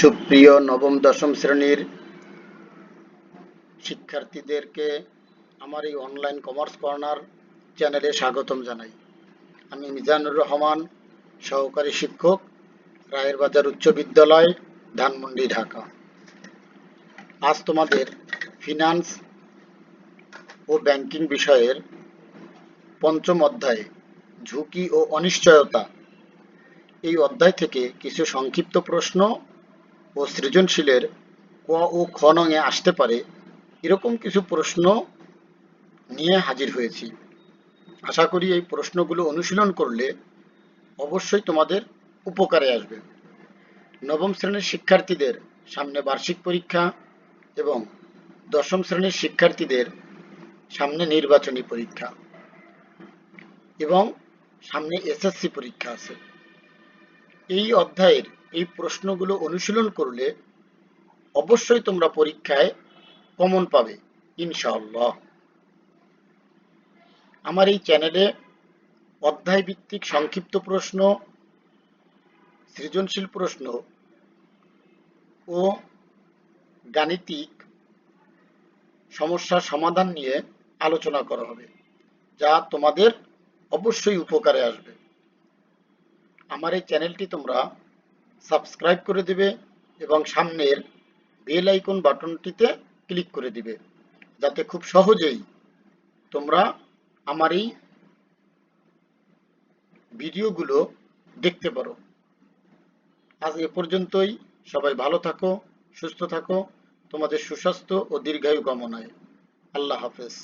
সুপ্রিয় নবম, দশম শ্রেণির শিক্ষার্থীদেরকে আমার এই অনলাইন কমার্স কর্নার চ্যানেলে স্বাগতম জানাই। আমি মিজানুর রহমান, সহকারী শিক্ষক, রায়ের বাজার উচ্চ বিদ্যালয়, ধানমন্ডি, ঢাকা। আজ তোমাদের ফিনান্স ও ব্যাংকিং বিষয়ের পঞ্চম অধ্যায়ে ঝুঁকি ও অনিশ্চয়তা। এই অধ্যায় থেকে কিছু সংক্ষিপ্ত প্রশ্ন ও সৃজনশীলের ক ও খ নঙে আসতে পারে, এরকম কিছু প্রশ্ন নিয়ে হাজির হয়েছি। আশা করি এই প্রশ্নগুলো অনুশীলন করলে অবশ্যই তোমাদের উপকারে আসবে। নবম শ্রেণির শিক্ষার্থীদের সামনে বার্ষিক পরীক্ষা এবং দশম শ্রেণির শিক্ষার্থীদের সামনে নির্বাচনী পরীক্ষা এবং সামনে এসএসসি পরীক্ষা আছে। এই অধ্যায়ের এই প্রশ্নগুলো অনুশীলন করলে অবশ্যই তোমরা পরীক্ষায় কমন পাবে, ইনশাআল্লাহ। আমার এই চ্যানেলে অধ্যায় ভিত্তিক সংক্ষিপ্ত প্রশ্ন, সৃজনশীল প্রশ্ন ও গাণিতিক সমস্যার সমাধান নিয়ে আলোচনা করা হবে, যা তোমাদের অবশ্যই উপকারে আসবে। আমার এই চ্যানেলটি তোমরা সাবস্ক্রাইব করে দিবে এবং সামনের বেল আইকন বাটনটিতে ক্লিক করে দিবে। যাতে খুব সহজেই তোমরা আমার এই ভিডিওগুলো দেখতে পারো। আজ এ পর্যন্তই। সবাই ভালো থাকো, সুস্থ থাকো। তোমাদের সুস্বাস্থ্য ও দীর্ঘায়ু কামনায়। আল্লাহ হাফেজ।